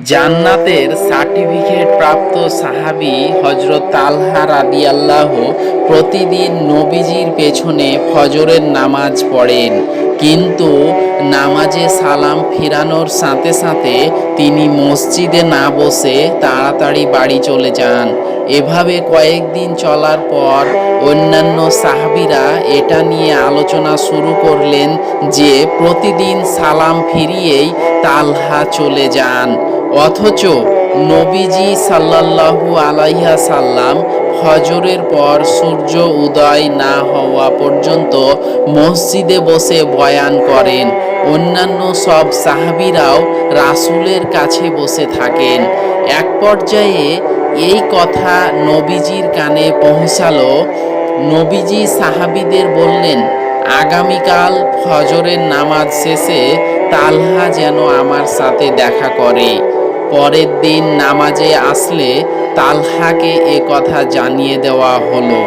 জান্নাতের সার্টিফিকেট প্রাপ্ত সাহাবী হজরত তালহা রাদিয়াল্লাহ প্রতিদিন নবীজির পেছনে ফজরের নামাজ পড়েন। কিন্তু নামাজে সালাম ফিরানোর সাথে সাথে তিনি মসজিদে না বসে তাড়াতাড়ি বাড়ি চলে যান। এভাবে কয়েকদিন চলার পর অন্যান্য সাহাবিরা এটা নিয়ে আলোচনা শুরু করলেন যে প্রতিদিন সালাম ফিরিয়েই তালহা চলে যান। অথচ নবীজি সাল্লাল্লাহু আলাইহা সাল্লাম ফজরের পর সূর্য উদয় না হওয়া পর্যন্ত মসজিদে বসে বয়ান করেন। অন্যান্য সব সাহাবিরাও রাসূলের কাছে বসে থাকেন। এক পর্যায়ে এই কথা নবীজির কানে পৌঁছালো। নবীজি সাহাবিদের বললেন, আগামীকাল ফজরের নামাজ শেষে তালহা যেন আমার সাথে দেখা করে। পরের দিন নামাজে আসলে তালহাকে এ কথা জানিয়ে দেওয়া হলো।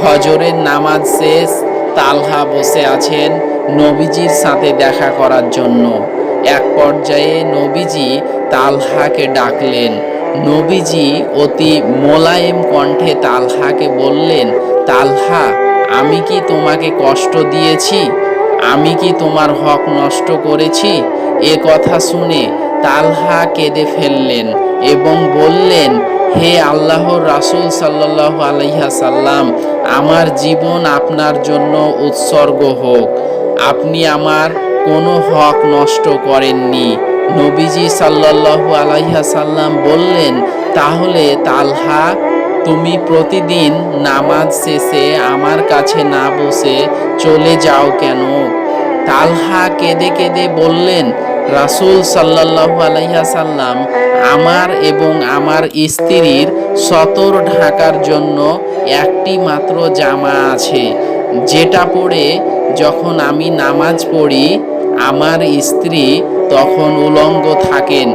ফজরের নামাজ শেষ, তালহা বসে আছেন নবীজির সাথে দেখা করার জন্য। এক পর্যায়ে নবীজি তালহাকে ডাকলেন। নবীজি অতি মোলায়েম কণ্ঠে তালহাকে বললেন, তালহা, আমি কি তোমাকে কষ্ট দিয়েছি? আমি কি তোমার হক নষ্ট করেছি? এ কথা শুনে তালহা কেঁদে ফেললেন এবং বললেন, হে আল্লাহর রাসূল সাল্লাল্লাহু আলাইহা সাল্লাম আমার জীবন আপনার জন্য উৎসর্গ হোক। আপনি আমার কোনো হক নষ্ট করেননি। নবীজি সাল্লাল্লাহু আলাইহা সাল্লাম বললেন, তাহলে তালহা, তুমি প্রতিদিন নামাজ শেষে আমার কাছে না বসে চলে যাও কেন? তালহা কেঁদে কেঁদে বললেন রাসূল সাল্লাল্লাহু আলাইহা সাল্লাম আমার এবং আমার স্ত্রীর সতর ঢাকার জন্য একটি মাত্র জামা আছে, যেটা পরে যখন আমি নামাজ পড়ি, আমার স্ত্রী তখন উলঙ্গ থাকেন।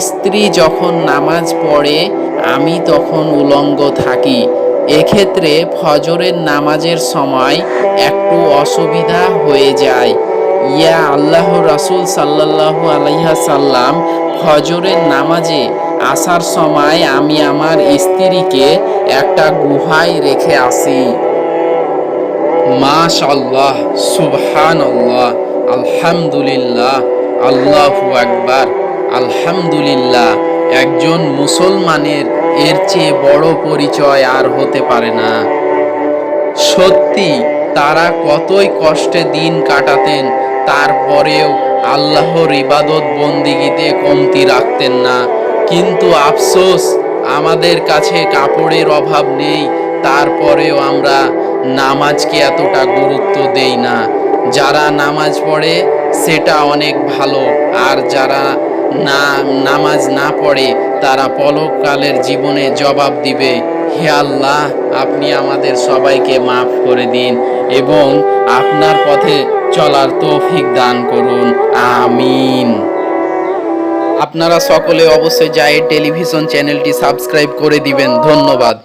স্ত্রী যখন নামাজ পড়ে, আমি তখন উলঙ্গ থাকি। এক্ষেত্রে ফজরের নামাজের সময় একটু অসুবিধা হয়ে যায়। ইয়া আল্লাহ রাসূল সাল্লাল্লাহু আলাইহা সাল্লাম ফজরের নামাজে আসার সময় আমি আমার স্ত্রীকে একটা গুহায় রেখে আসি। মাশাল্লাহ সুবহানাল্লাহ, আলহামদুলিল্লাহ, আল্লাহু আকবার, আলহামদুলিল্লাহ। একজন মুসলমানের এর চেয়ে বড় পরিচয় আর হতে পারে না। সত্যি, তারা কতই কষ্টে দিন কাটাতেন তারপরেও আল্লাহর ইবাদত বন্দিগিতে কমতি রাখতেন না। কিন্তু আফসোস, আমাদের কাছে কাপড়ের অভাব নেই, তারপরেও আমরা নামাজকে এতটা গুরুত্ব দেই না। যারা নামাজ পড়ে, সেটা অনেক ভালো, আর যারা না, নামাজ না পড়ে, তারা পলককালের জীবনে জবাব দিবে, হে আল্লাহ আপনি আমাদের সবাইকে মাফ করে দিন এবং আপনার পথে চলার তৌফিক দান করুন। আমিন। আপনারা সকলে অবশ্যই জায়ের টেলিভিশন চ্যানেলটি সাবস্ক্রাইব করে দিবেন। ধন্যবাদ।